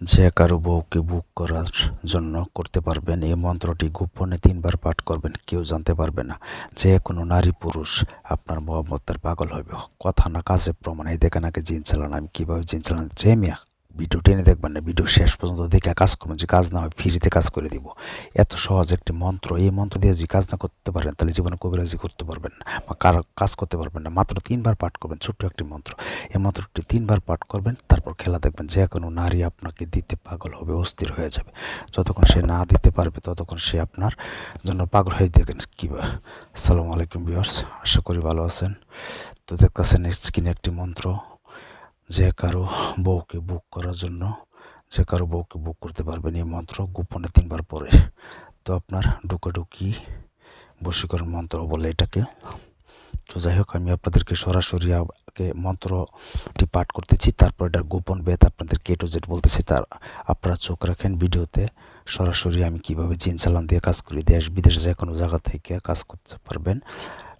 যে কারও বউকে বুক করার জন্য করতে পারবেন, এই মন্ত্রটি গোপনে তিনবার পাঠ করবেন, কেউ জানতে পারবে না। যে কোনো নারী পুরুষ আপনার মহব্বতের পাগল হবে কথা না কাজে প্রমাণ, এই দেখেন আগে জিন চালান আমি কীভাবে জিন চালান যে মিয়া ভিডিও টেনে দেখবেন না, ভিডিও শেষ পর্যন্ত দেখে কাজ করবেন, যে কাজ না হয় ফ্রিতে কাজ করে দিব। এত সহজ একটি মন্ত্র, এই মন্ত্র দিয়ে যদি কাজ না করতে পারেন, তাহলে জীবনে কবিরাজি করতে পারবেন না, বা কারও কাজ করতে পারবেন না। মাত্র তিনবার পাঠ করবেন, ছোট্ট একটি মন্ত্র। এই মন্ত্রটি তিনবার পাঠ করবেন, তারপর খেলা দেখবেন যে কোনো নারী আপনাকে দিতে পাগল হবে, অস্থির হয়ে যাবে। যতক্ষণ সে না দিতে পারবে, ততক্ষণ সে আপনার জন্য পাগল হয়ে দেখেন কী আসসালামু আলাইকুম বিয়ার্স আশা করি ভালো আছেন। তো দেখতেছেন, স্ক্রিনে একটি মন্ত্র। যে কারও বউকে বুক করার জন্য, যে কারও বউকে বুক করতে পারবেন এই মন্ত্র গোপনে তিনবার পরে তো আপনার ঢুকাঢুকি বশীকরণ মন্ত্র বলে এটাকে। তো যাই হোক, আমি আপনাদেরকে সরাসরি আগে মন্ত্রটি পাঠ করতেছি, তারপর এটার গোপন বেদ আপনাদেরকে এটু জেড বলতেছি তার আপনারা চোখ রাখেন ভিডিওতে। সরাসরি আমি কীভাবে জিন চালান দিয়ে কাজ করি দেশ বিদেশ যে কোনো জায়গা থেকে কাজ করতে পারবেন।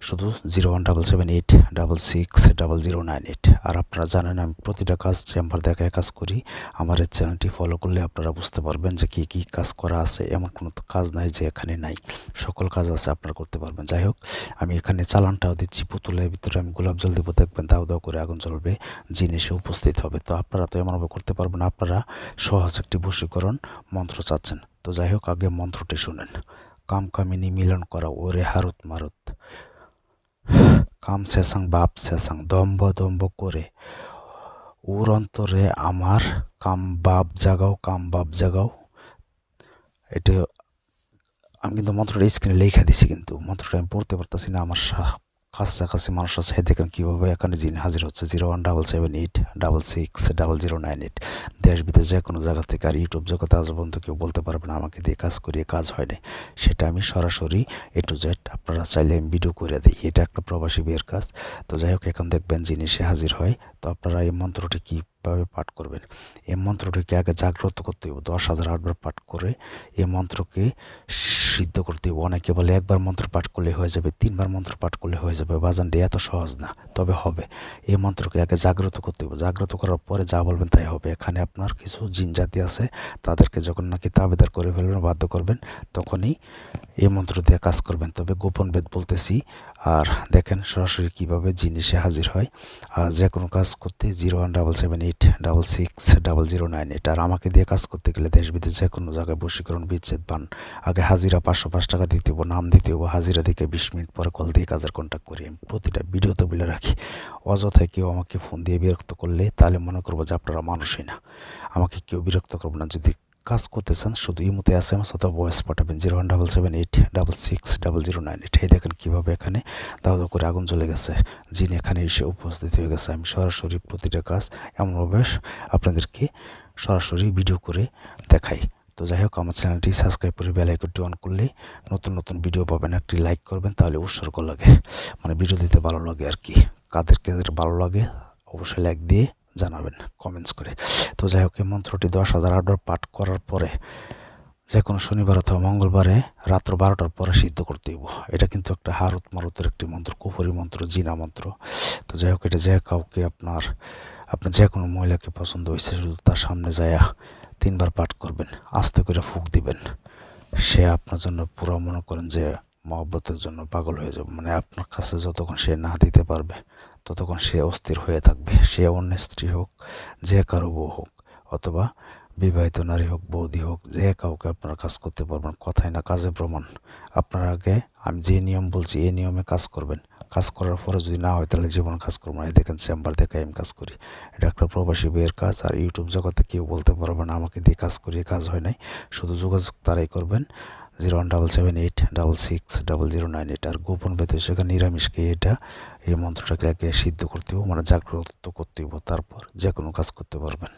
শুধু zero one double seven eight double six double zero nine eight. আর আপনারা জানেন, আমি প্রতিটা কাজ চেম্বার দেখায় কাজ করি। আমার এই চ্যানেলটি ফলো করলে আপনারা বুঝতে পারবেন যে কী কী কাজ করা আছে। এমন কোনো কাজ নাই যে এখানে নাই। সকল কাজ আছে, আপনারা করতে পারবেন। যাই হোক, আমি এখানে চালানটাও দিচ্ছি। পুতুলের ভিতরে আমি গোলাপ জল দেবো, দেখবেন দাও দাও করে আগুন জ্বলবে। জিন এসে উপস্থিত হবে। তো আপনারা তো এমনভাবে করতে পারবেন আপনারা সহজ একটি বশীকরণ মন্ত্র চাচ্ছেন। তো যাই হোক, আগে মন্ত্রটি শুনেন। কাম কামিনী মিলন করা ওরে হারত মারত। কাম শেষাং বাপ শেষাং দম্ব দম্ব করে। ওর অন্তরে আমার কাম বাপ জাগাও, কাম বাপ জাগাও। এটা আমি কিন্তু মন্ত্রটা স্ক্রিনে লেখা দিছি কিন্তু। মন্ত্রটা আমি পড়তে পারতেছি না, আমার কাছাকাছি মানুষ আছে। দেখেন কীভাবে এখানে জিন হাজির হচ্ছে, zero one double seven eight double six double zero nine eight. দেশ বিদেশ যে কোনো জায়গা থেকে আর ইউটিউব জগতে আজ পর্যন্ত কেউ বলতে পারবে না, আমাকে দিয়ে কাজ করিয়ে কাজ হয় না সেটা আমি সরাসরি এ টু জেড আপনারা চাইলে আমি ভিডিও করে দিই। এটা একটা প্রবাসী বিয়ের কাজ। তো যাই হোক, এখন দেখবেন জিনিসে হাজির হয়। তো আপনারা এই মন্ত্রটি কী ভাবে পাঠ করবেন। এই মন্ত্রটিকে আগে জাগ্রত করতে হবে দশ হাজার আটবার পাঠ করে এই মন্ত্রকে সিদ্ধ করতে হবে অনেকে বলে একবার মন্ত্র পাঠ করলে হয়ে যাবে, তিনবার মন্ত্র পাঠ করলে হয়ে যাবে। বাজানটি এত সহজ না। তবে হবে। এই মন্ত্রকে আগে জাগ্রত করতে হবে। জাগ্রত করার পরে যা বলবেন তাই হবে। এখানে আপনার কিছু জিন জাতি আছে, তাদেরকে যখন নাকি তাবেদার করে ফেলবেন, বাধ্য করবেন, তখনই এই মন্ত্র দিয়ে কাজ করবেন। তবে গোপন বেদ বলতেছি, আর দেখেন সরাসরি কীভাবে জিনিসে হাজির হয়। আর যে কোনো কাজ করতে zero one double seven eight double six double zero nine eight. আর আমাকে দিয়ে কাজ করতে গেলে দেশ বিদেশ যে কোনো জায়গায় বশীকরণ, বিচ্ছেদ, পান। আগে হাজিরা পাঁচশো পাঁচ টাকা দিতে হব নাম দিতে হব হাজিরা দিকে বিশ মিনিট পরে কল দিয়ে কাজের কন্ট্যাক্ট করি আমি। প্রতিটা ভিডিওতে বলে রাখি। অযথায় কেউ আমাকে ফোন দিয়ে বিরক্ত করলে তাহলে মনে করব যে আপনারা মানুষই না। আমাকে কেউ বিরক্ত করব না। যদি কাজ করতে চান, শুধু ইমোতে এস এম এস অথবা ভয়েস পাঠাবেন zero one double seven eight double six double zero nine eight এই দেখেন কীভাবে এখানে দাও করে আগুন চলে গেছে। যিনি এখানে এসে উপস্থিত হয়ে গেছে। আমি সরাসরি প্রতিটা কাজ এমনভাবে আপনাদেরকে সরাসরি ভিডিও করে দেখাই। তো যাই হোক, আমার চ্যানেলটি সাবস্ক্রাইব করে বেল আইকনটি অন করলে নতুন নতুন ভিডিও পাবেন। একটি লাইক করবেন, তাহলে উৎসর্গ লাগে। মানে ভিডিও দিতে ভালো লাগে আর কি। কাদের কাদের ভালো লাগে, অবশ্যই লাইক দিয়ে জানাবেন কমেন্টস করে। তো যাই হোক, এই মন্ত্রটি দশ হাজার আটবার পাঠ করার পরে যে কোনো শনিবার অথবা মঙ্গলবারে রাত্র বারোটার পরে সিদ্ধ করতে হইব। এটা কিন্তু একটা হারত মারতের একটি মন্ত্র কুফরি মন্ত্র, জিনা মন্ত্র। তো যাই হোক, এটা যে কাউকে আপনার আপনার যে কোনো মহিলাকে পছন্দ হয়েছে শুধু তার সামনে যায়া তিনবার পাঠ করবেন, আস্তে করে ফুক দিবেন। সে আপনার জন্য পুরো মনে করেন যে মহব্বতের জন্য পাগল হয়ে যাবে। মানে আপনার কাছে যতক্ষণ সে না দিতে পারবে, ততক্ষণ সে অস্থির হয়ে থাকবে। সে অন্য স্ত্রী হোক, যে কারও বউ হোক, অথবা বিবাহিত নারী হোক, বৌদি হোক, যে কাউকে আপনারা কাজ করতে পারবেন। কথায় না, কাজে প্রমাণ। আপনার আগে আমি যে নিয়ম বলছি, এই নিয়মে কাজ করবেন। কাজ করার পরে যদি না হয়, তাহলে জীবন কাজ করব না। দেখেন, চেম্বার দেখে আমি কাজ করি। এটা একটা প্রবাসী বিয়ের কাজ, আর ইউটিউব জগতে কেউ বলতে পারবে না, আমাকে দিয়ে কাজ করিয়ে কাজ হয় নাই। শুধু যোগাযোগ তারাই করবেন। Zero one double seven eight double six double zero nine eight আর গোপন বেতন সেখানে নিরামিষকে এটা? এই মন্ত্রটাকে আগে সিদ্ধ করতে হবে মানে জাগ্রত করতে হবে তারপর যে কোনো কাজ করতে পারবেন।